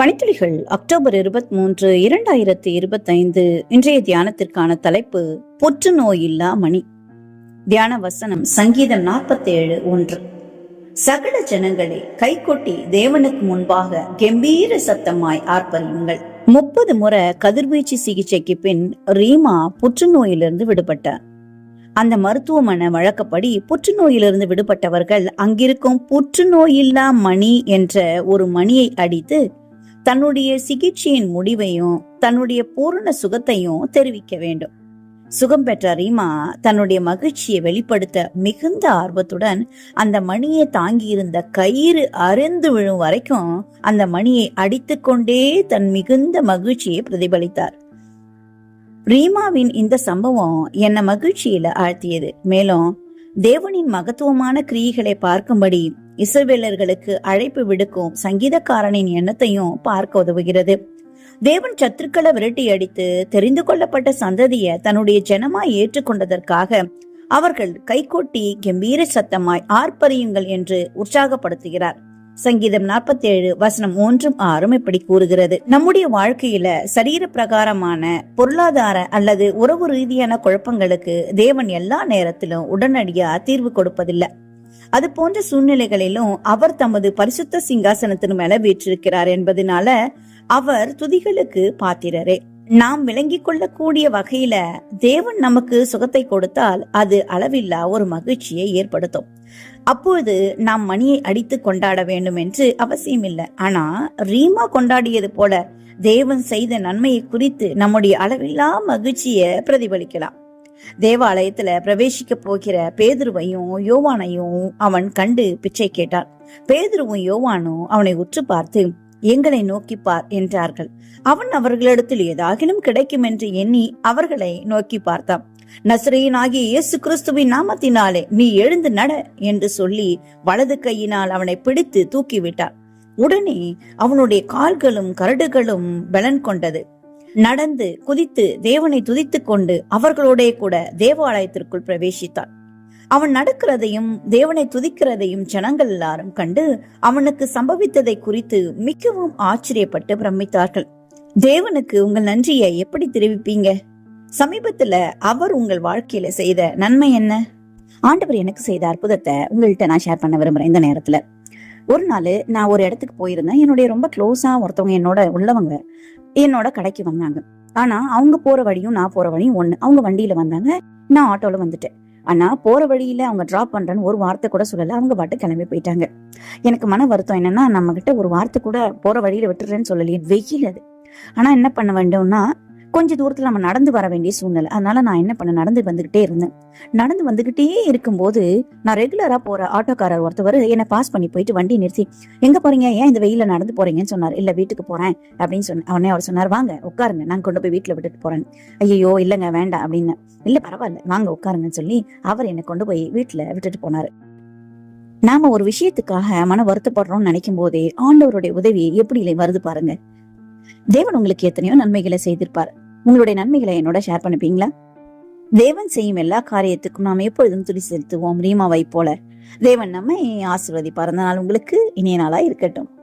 பனித்துளிகள் October இருபத்தி மூன்று இரண்டாயிரத்தி இருபத்தைந்து இன்றைய தியானத்திற்கான தலைப்பு புற்றுநோய் இல்லா மணி. தியான வசனம் சங்கீதம் நாற்பத்தேழு ஒன்று. சகல ஜனங்களை கைகொட்டி தேவனுக்கு முன்பாக கம்பீர சத்தமாய் ஆர்ப்பரியுங்கள். முப்பது முறை கதிர்வீச்சு சிகிச்சைக்கு பின் ரீமா புற்றுநோயிலிருந்து விடுபட்டார். அந்த மருத்துவமனை வழக்கப்படி புற்றுநோயிலிருந்து விடுபட்டவர்கள் அங்கிருக்கும் புற்றுநோயில்லா மணி என்ற ஒரு மணியை அடித்து தன்னுடைய சிகிச்சையின் முடிவையும் தன்னுடைய பூரண சுகத்தையும் தெரிவிக்க வேண்டும். சுகம் பெற்ற ரீமா தன்னுடைய மகிழ்ச்சியை வெளிப்படுத்த மிகுந்த ஆர்வத்துடன் அந்த மணியை தாங்கியிருந்த கயிறு அருந்து விழும் வரைக்கும் அந்த மணியை அடித்துக்கொண்டே தன் மிகுந்த மகிழ்ச்சியை பிரதிபலித்தார். ரீமாவின் இந்த சம்பவம் என்ன மகிழ்ச்சியில ஆழ்த்தியது. மேலும் தேவனின் மகத்துவமான கிரியைகளை பார்க்கும்படி இஸ்ரவேலர்களுக்கு அழைப்பு விடுக்கும் சங்கீதக்காரனின் எண்ணத்தையும் பார்க்க உதவுகிறது. தேவன் சத்துருக்களை விரட்டி அடித்து தெரிந்து கொள்ளப்பட்ட சந்ததியை தன்னுடைய ஜனமாய் ஏற்றுக்கொண்டதற்காக அவர்கள் கைகொட்டி கம்பீர சத்தமாய் ஆர்ப்பரியுங்கள் என்று உற்சாகப்படுத்துகிறார். சங்கீதம் நாற்பத்தி ஏழு வசனம் ஒன்றும் ஆறும் இப்படி கூறுகிறது. நம்முடைய வாழ்க்கையில சரீர பிரகாரமான பொருளாதார அல்லது உறவு ரீதியான குழப்பங்களுக்கு தேவன் எல்லா நேரத்திலும் உடனடியா தீர்வு கொடுப்பதில்லை. அது போன்ற சூழ்நிலைகளிலும் அவர் தமது பரிசுத்த சிங்காசனத்தின் மேல வீற்றிருக்கிறார் என்பதனால அவர் துதிகளுக்கு பாத்திரரே. நாம் விளங்கிக் கொள்ளக்கூடிய வகையில தேவன் நமக்கு சுகத்தை கொடுத்தால் அது அளவில்லா ஒரு மகிழ்ச்சியை ஏற்படுத்தும். அப்பொழுது நாம் மணியை அடித்து கொண்டாட வேண்டும் என்று அவசியம் இல்லை ஆனா ரீமா கொண்டாடியது போல தேவன் செய்த நன்மையை குறித்து நம்முடைய அளவில்லா மகிழ்ச்சியை பிரதிபலிக்கலாம். தேவாலயத்துல பிரவேசிக்க போகிற பேதுருவையும் யோவானையும் அவன் கண்டு பிச்சை கேட்டான் பேதுருவும் யோவானும் அவனை உற்று பார்த்து எங்களை நோக்கி பார் என்றார்கள். அவன் அவர்களிடத்தில் ஏதாகிலும் கிடைக்கும் என்று எண்ணி அவர்களை நோக்கி பார்த்தான். நசரையனாகிய இயேசு கிறிஸ்துவின் நாமத்தினாலே நீ எழுந்து நட என்று சொல்லி வலது கையினால் அவனை பிடித்து தூக்கிவிட்டார் உடனே அவனுடைய கால்களும் கரடுகளும் பலன் கொண்டது. நடந்து குதித்து தேவனை துதித்துக் கொண்டு அவர்களோடே கூட தேவாலயத்திற்குள் பிரவேசித்தான் அவன் நடக்கிறதையும் தேவனை துதிக்கிறதையும் ஜனங்கள் எல்லாரும் கண்டு அவனுக்கு சம்பவித்ததை குறித்து மிகவும் ஆச்சரியப்பட்டு பிரமித்தார்கள். தேவனுக்கு உங்கள் நன்றியை எப்படி தெரிவிப்பீங்க? சமீபத்துல அவர் உங்கள் வாழ்க்கையில செய்த நன்மை என்ன? ஆண்டவர் எனக்கு செய்த அற்புதத்தை உங்கள்கிட்ட நான் ஷேர் பண்ண விரும்புறேன் இந்த நேரத்துல. ஒரு நாள் நான் ஒரு இடத்துக்கு போயிருந்தேன். என்னுடைய ரொம்ப க்ளோஸா ஒருத்தவங்க என்னோட உள்ளவங்க என்னோட கடைக்கு வந்தாங்க. ஆனா அவங்க போற வழியும் நான் போற வழியும் ஒண்ணு. அவங்க வண்டியில வந்தாங்க. நான் ஆட்டோல வந்துட்டேன். ஆனா போற வழியில அவங்க டிராப் பண்றேன்னு ஒரு வார்த்தை கூட சொல்லல. அவங்க பாட்டு கிளம்பி போயிட்டாங்க. எனக்கு மன வருத்தம் என்னன்னா நம்ம கிட்ட ஒரு வார்த்தை கூட போற வழியில விட்டுறேன்னு சொல்லலையே. வெயில் அது. ஆனா என்ன பண்ண வேண்டும்னா கொஞ்ச தூரத்துல நம்ம நடந்து வர வேண்டிய சூழ்நிலை. அதனால நான் என்ன பண்ண நடந்து வந்துகிட்டே இருந்தேன். நடந்து வந்துகிட்டே இருக்கும்போது நான் ரெகுலரா போற ஆட்டோக்காரர் ஒருத்தவர் என்னை பாஸ் பண்ணி போயிட்டு வண்டி நிறுத்தி எங்க போறீங்க? ஏன் இந்த வெயில நடந்து போறீங்கன்னு சொன்னார். இல்ல வீட்டுக்கு போறேன் அப்படின்னு சொன்ன உடனே அவர் சொன்னார் வாங்க உட்காருங்க. நான் கொண்டு போய் வீட்டுல விட்டுட்டு போறேன். ஐயோ இல்லங்க வேண்டாம் அப்படின்னு. இல்ல பரவாயில்ல. வாங்க உட்காருங்கன்னு சொல்லி அவர் என்னை கொண்டு போய் வீட்டுல விட்டுட்டு போனாரு. நாம ஒரு விஷயத்துக்காக மன வருத்தப்படுறோம்னு நினைக்கும் போதே ஆண்டவருடைய உதவி எப்படி இல்லை வருது பாருங்க. தேவன் உங்களுக்கு எத்தனையோ நன்மைகளை செய்திருப்பார். உங்களுடைய நன்மைகளை என்னோட ஷேர் பண்ணிப்பீங்களா? தேவன் செய்யும் எல்லா காரியத்துக்கும் நாம் எப்பொழுதும் துணி செலுத்துவோம். ரீமாவை போல. தேவன் நம்மை ஆசிர்வதிப்பார். அந்த நாள் உங்களுக்கு இனிய நாளா இருக்கட்டும்.